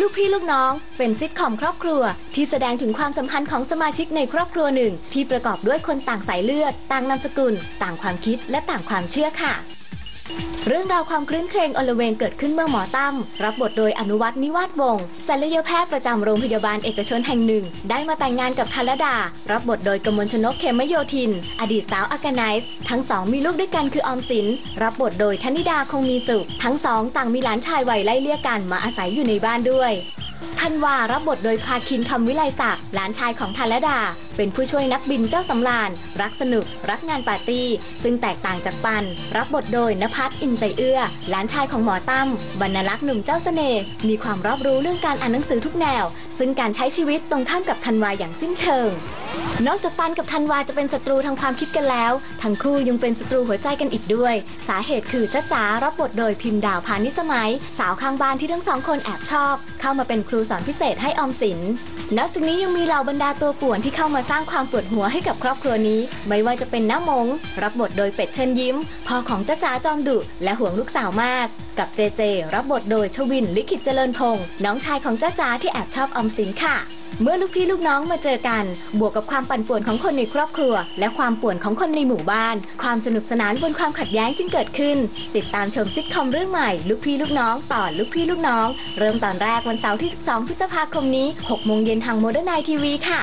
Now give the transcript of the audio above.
ลูกพี่ลูกน้อง เป็นซิทคอมครอบครัว ที่แสดงถึงความสัมพันธ์ของสมาชิกในครอบครัวหนึ่ง ที่ประกอบด้วยคนต่างสายเลือด ต่างนามสกุล ต่างความคิดและต่างความเชื่อค่ะ เรื่องราวความคลื้นเครงอลเวงเกิดขึ้นเมื่อหมอตั้มรับบทโดยอนุวัฒนิวาสวงศ์ศัลยแพทย์ประจำโรงพยาบาลเอกชนแห่งหนึ่ง ได้มาแต่งงานกับธัลดา รับบทโดยกมลชนกเขมโยธิน อดีตสาวอากาไนซ์ทั้งสองมีลูกด้วยกันคือออมสิน รับบทโดยธนิดาคงมีสุข ทั้งสองต่างมีหลานชายวัยไล่เลี่ยกันมาอาศัยอยู่ในบ้านด้วยธันวารับบทโดยพาคินคำวิไลศักดิ์หลานชายของธัลดาเป็นผู้ช่วยนักบินเจ้าสำราญ รักสนุก รักงานปาร์ตี้ ซึ่งแตกต่างจากปัน รับบทโดยนภัสอินใจเอื้อ หลานชายของหมอตั้มบรรลักษณ์หนุ่มเจ้าเสน่ห์มีความรอบรู้เรื่องการอ่านหนังสือทุกแนว ซึ่งการใช้ชีวิตตรงข้ามกับธันวาอย่างสิ้นเชิง นอกจากปันกับธันวาจะเป็นศัตรูทางความคิดกันแล้ว ทั้งคู่ยังเป็นศัตรูหัวใจกันอีกด้วย สาเหตุคือจ้าจ๋ารับบทโดยพิมพ์ดาวพานิสมัย สาวข้างบ้านที่ทั้งสองคนแอบชอบ เข้ามาเป็นครูสอนพิเศษให้ออมสิน นอกจากนี้ยังมีเหล่าบรรดาตัวป่วนที่เข้ามาสร้างความปวดหัวให้กับครอบครัวนี้ ไม่ว่าจะเป็นน้ามง รับบทโดยเป็ดเชิญยิ้มพ่อของจ้าจ๋าจอมดุและห่วงลูกสาวมาก กับเจเจ รับบทโดยชวินลิขิตเจริญพงศ์น้องชายของจ้าจ๋าที่แอบชอบอมสินค่ะเมื่อลูกพี่ลูกน้องมาเจอกัน บวกกับความปั่นป่วนของคนในครอบครัว และความป่วนของคนในหมู่บ้าน ความสนุกสนานบนความขัดแย้งจึงเกิดขึ้น ติดตามชมซิทคอมเรื่องใหม่ ลูกพี่ลูกน้องต่อลูกพี่ลูกน้อง เริ่มตอนแรกวันเสาร์ที่ 12 พฤษภาคมนี้ 6 โมงเย็นทางโมเดิร์นไนทีวีค่ะ